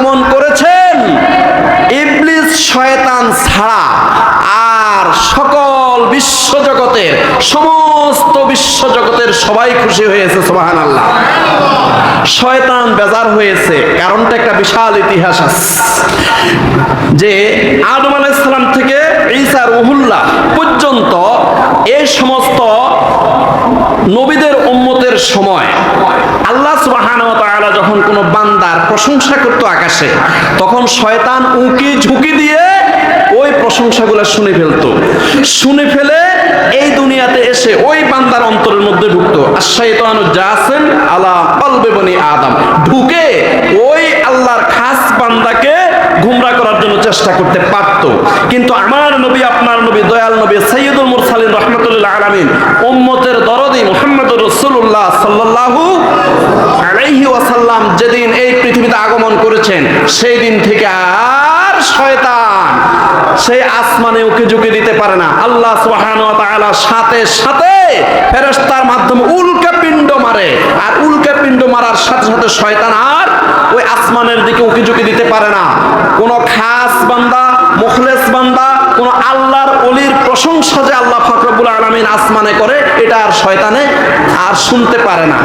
আগমন করেছেন। ইবলিস শয়তান ছাড়া আর সকল বিশ্বজগতের, সমস্ত বিশ্বজগতের সবাই খুশি হয়েছে সোবাহান আল্লাহ শয়তান বেজার হয়েছে, কারণটা একটা বিশাল ইতিহাস আছে। যে আদম আলাইসালাম থেকে ঈসা রুহুল্লাহ পর্যন্ত এই সমস্ত নবীদের উম্মতের সময় আল্লাহ তাআলা যখন কোনো বান্দার প্রশংসা করতো আকাশে, তখন শয়তান উকি ঝুঁকি দিয়ে ওই প্রশংসাগুলো শুনে ফেলতো। শুনে ফেলে এই দুনিয়াতে এসে ওই বান্দার অন্তরের মধ্যে ঢুকতো। শয়তানু জাসেন আলা কলবে বনি আদম। ঢুকে ওই আল্লাহর খাস বান্দাকে গুমরা করার জন্য চেষ্টা করতে পারত। কিন্তু আমার নবী, আপনার নবী, দয়াল নবী, সৈয়দুল মুরসালিন রহমতুল্লাহ আলামিন উম্মতের দরদি মুহাম্মদুর রাসূলুল্লাহ সাল্লাল্লাহু আলাইহি ওয়াসাল্লাম যেদিন এই পৃথিবীতে আগমন করেছেন, সেই দিন থেকে আর শয়তান সেই আসমানে উকে ঝুঁকে দিতে পারে না। আল্লাহ সাথে সাথে মাধ্যমে উল্কা পিণ্ড মারে, আর উল্কা পিণ্ড মারার সাথে সাথে শয়তান আর ওই আসমানের দিকে উকি ঝুঁকি দিতে পারে না। কোন খাস বান্দা, মুখলেস বান্দা, কোন আল্লাহর অলির প্রশংসা যে আল্লাহ ফাকরবুল আলমিন আসমানে করে এটা আর শয়তানে আর শুনতে পারে না।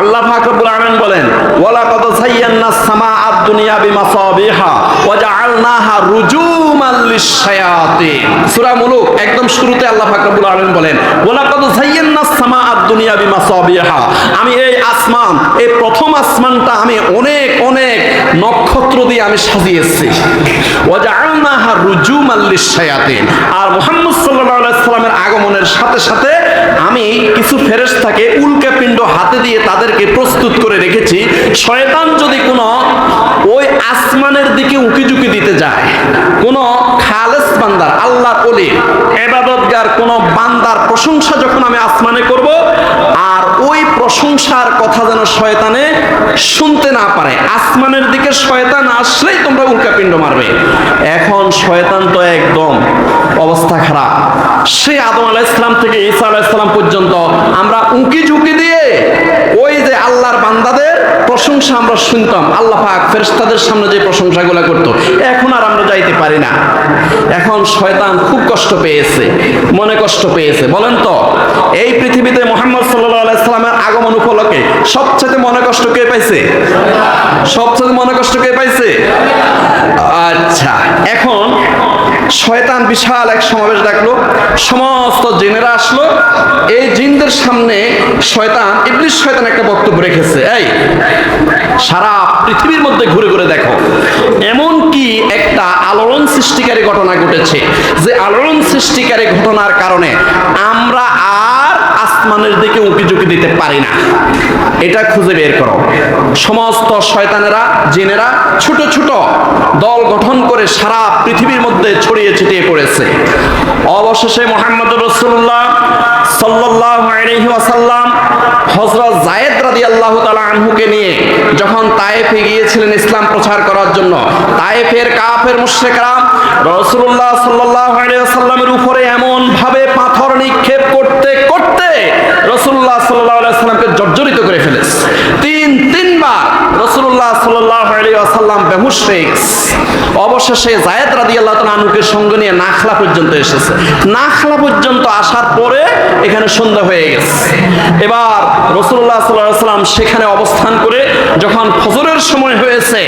আল্লাহ ফাকরুল আলমিন বলেন ওয়ালা কত সাইয়ান্না সামা আদ দুনিয়া বিমাসাবিহা ওয়া জাআলনাহা রুজুমাল লিশ-শায়াতিন। সূরা মুলুক, একদম শুরুতে আল্লাহ ফাকরুল আলমিন বলেন ওয়ালা কত সাইয়ান্না সামা আদ দুনিয়া বিমাসাবিহা। আমি এই আসমান, এই প্রথম আসমানটা আমি অনেক অনেক নক্ষত্র দিয়ে আমি সাজিয়েছি। ওয়াজআলনাহা লিশ-শায়াতিন। আর মুহাম্মদ সাল্লামের আগমনের সাথে সাথে আমি কিছু ফেরেশতাকে উল্কা পিণ্ড হাতে দিয়ে তাদেরকে প্রস্তুত করে রেখেছি। শয়তান যদি কোনো ওই আসমানের দিকে উকি ঝুঁকি দিতে যায়, কোন খালেস বান্দার, আল্লাহর ওলি, এবাদতগার কোন বান্দার প্রশংসা যখন আমি আসমানে করব প্রশংসার কথা যেন শয়তানে শুনতে না পারে। আসমানের দিকে শয়তান আসলেই তোমরা উল্কাপিণ্ড মারবে। এখন শয়তান তো একদম অবস্থা খারাপ। সেই আদম আলাহ ইসলাম থেকে ঈসা আলাহ ইসলাম পর্যন্ত আমরা উঁকি ঝুঁকি দিয়ে ওই যে আল্লাহর বান্দাদের প্রশংসা আমরা শুনতাম। আল্লাহ পাক ফেরেশতাদের সামনে যে প্রশংসাগুলো করতো। এখন আর আমরা যাইতে পারি না। এখন শয়তান খুব কষ্ট পেয়েছে, মনে কষ্ট পেয়েছে। বলেন তো, এই পৃথিবীতে মোহাম্মদ সাল্লাহ আলাইসালামের আগমন উপলক্ষে সবচেয়ে মনে কষ্ট কে পাইছে? সবচেয়ে মনে কষ্ট কে পাইছে? আচ্ছা এখন শয়তান বিশাল এক সমাবেশ ডাকলো, সমস্ত জিনেরা আসলো, এই জিনদের সামনে শয়তান ইবলিশ শয়তান একটা বক্তব্য রেখেছে। এই, সারা পৃথিবীর মধ্যে ঘুরে ঘুরে দেখো এমন কি একটা আলোড়ন সৃষ্টিকারী ঘটনা ঘটেছে, যে আলোড়ন সৃষ্টিকারী ঘটনার কারণে আমরা আসমানের দিকে উঁকি ঝুঁকি দিতে পারি না। এটা খুঁজে বের করো। সমস্ত শয়তানেরা, জিনেরা ছোট ছোট দল গঠন করে সারা পৃথিবীর মধ্যে ছড়িয়ে ছিটিয়ে পড়েছে। অবশেষে মোহাম্মদ রসুল্লাহ ওয়াসাল্লাম হজরত জায়েদ রাদি আল্লাহ তালা আনহুকে নিয়ে যখন তায়েফে গিয়েছিলেন ইসলাম প্রচার করার জন্য, তায়েফের কাফের মুশ্রেকরা রসুল্লাহ সাল্লাহ আলিয়াল্লামের উপরে এমন ভাবে পাথর নিক্ষেপ করতে রসুল্লাহ সাল্লাহ আলাইসাল্লামকে জর্জরিত করে ফেলেছে। তিন, তিনবার রসুল্লাহ বেহুশ অবশেষে জায়েদ রাদি আল্লাহ তালা আনহুকে সঙ্গে নিয়ে নাখলা পর্যন্ত এসেছে। নাখলা পর্যন্ত আসার পরে এখানে সন্ধ্যা হয়ে গেছে। এবার রসুল্লাহ সাল্লাহ সাল্লাম সেখানে অবস্থান করে যখন ফজরের সময় হয়েছে,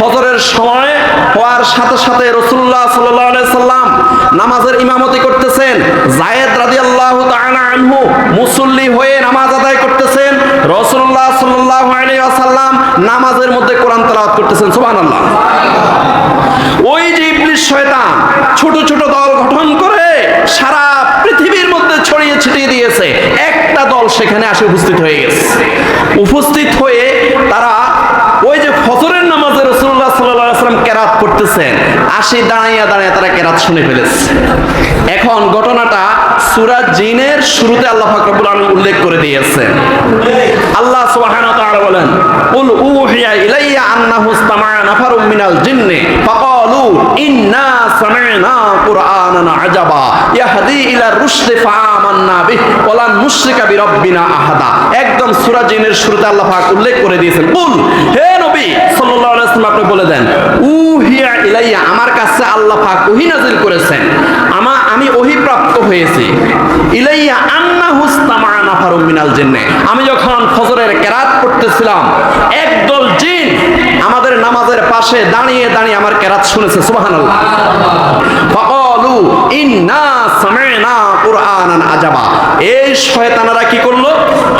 ফজরের সময় হওয়ার সাথে সাথে রসুল্লাহ সাল্লাহ সাল্লাম নামাজের ইমামতি করতেছেন জায়েদ রাজি আল্লাহ আনহু মুসল্লি হয়ে নামাজ আদায় করতেছেন রসুল্লাহ সাল্লাহ আসাল্লাম নামাজের মধ্যে কোরআন তালাওয়াত করতেছেন সুবান আল্লাহ ওই যে ইবলিশ শয়তান ছোট ছোট দল গঠন করে সারা পৃথিবীর মধ্যে ছড়িয়ে ছিটিয়ে দিয়েছে, একটা দল সেখানে আসে উপস্থিত হয়ে গেছে। উপস্থিত হয়ে তারা ওই যে ফজরের নামাজে রসুল্লাহ সাল্লাহ আসলাম কেরাত করতেছেন আসি, দাঁড়াইয়া দাঁড়াইয়া তারা কেরাত শুনে ফেলেছে। এখন ঘটনাটা সুরা জিনের শুরুতে আল্লাহ ফাকরুল আলম উল্লেখ করে দিয়েছেন আল্লাহ তাআলা বলেন ইলাইয়া নাফারুম মিনাল ফাকালু ইন্না সামি'না কুরআনান আজাবা, ইয়াহদি ইলা রুশদি ফাআমান্না বিহ বিরাব্বিনা আহাদা। একদম সূরা জিনের শুরুতে আল্লাহ পাক উল্লেখ করে দিয়েছেন কুল হে নবী, সাল্লাল্লাহু আলাইহি সময় আপনি বলে দেন আমার কাছে আল্লাহ পাক ওহি নাজিল করেছেন, আমা আমি ওহি প্রাপ্ত হয়েছি। ইলাইয়া আন্না হুস্তামা নাফারুম মিনাল জিন্নে। আমি যখন ফজরের কেরাত পড়তেছিলাম, একদল জিন আমাদের নামাজের পাশে দাঁড়িয়ে দাঁড়িয়ে আমার কেরাত শুনেছে, সুবহানাল্লাহ। ফাকালু ইন্না সামি'না কুরআনান আজাবা এই শয়তানেরা কি করল?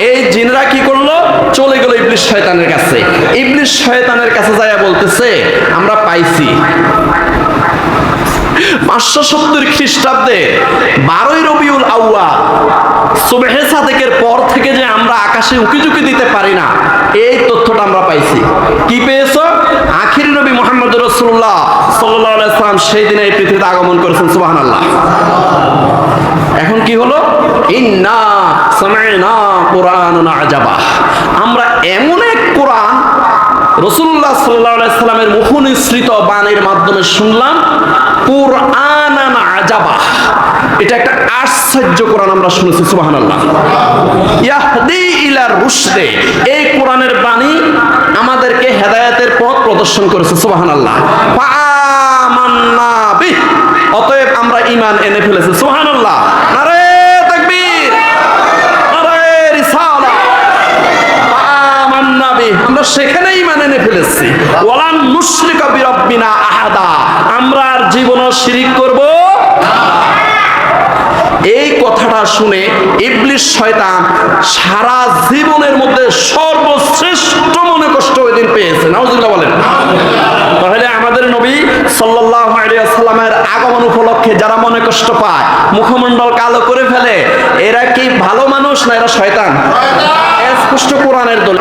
এই করল ইবলিস শয়তানের কাছে। ইবলিস শয়তানের কাছে যায় বলতেছে, আমরা পাইছি। পাঁচশো সত্তর খ্রিস্টাব্দে বারোই রবিউল আউয়া সুবেহে সাদেকের পর থেকে যে আমরা আকাশে উকিঝুঁকি দিতে পারি না, এই তথ্যটা আমরা পাইছি। কি পেয়েছ? আখির নবী মোহাম্মদ রসুল্লাহ সাল্লাম সেই দিনে এই পৃথিবীতে আগমন করেছেন সুবাহান আল্লাহ এখন কি হলো? ইন্না আমরা এমন এক কোরআন রসুল্লাহ সাল্লামের মুখ নিঃসৃত বাণীর মাধ্যমে শুনলাম কোরআন আজাবা। এটা একটা আশ্চর্য কোরআন আমরা শুনেছি সুবাহান আল্লাহ ইয়াহদি ইলা রুশদে, এই কোরআনের বাণী আমাদেরকে হেদায়েতের পথ প্রদর্শন করেছে সুবাহান আল্লাহ অতএব আমরা ইমান এনে ফেলেছি সুবাহান নারে তাকবীর নারে রিসালাত আমান্না বিহ। আমরা সেখানেই মানে এনে ফেলেছি ওয়ালান মুশরিকা বিরাব্বিনা আহাদা আমরা আর জীবনও শিরিক করব? এই কথাটা শুনে ইবলিশ শয়তান সারা জীবনের মধ্যে সর্বশ্রেষ্ঠ মনে কষ্ট ওই দিন পেয়েছে। নাউজুবিল্লাহ বলেন। তাহলে আমাদের নবী সাল্লাল্লাহু আলাইহি সাল্লামের আগমন উপলক্ষে যারা মনে কষ্ট পায়, মুখমণ্ডল কালো করে ফেলে, এরা কি ভালো মানুষ না এরা শয়তান? স্পষ্ট কোরআনের দল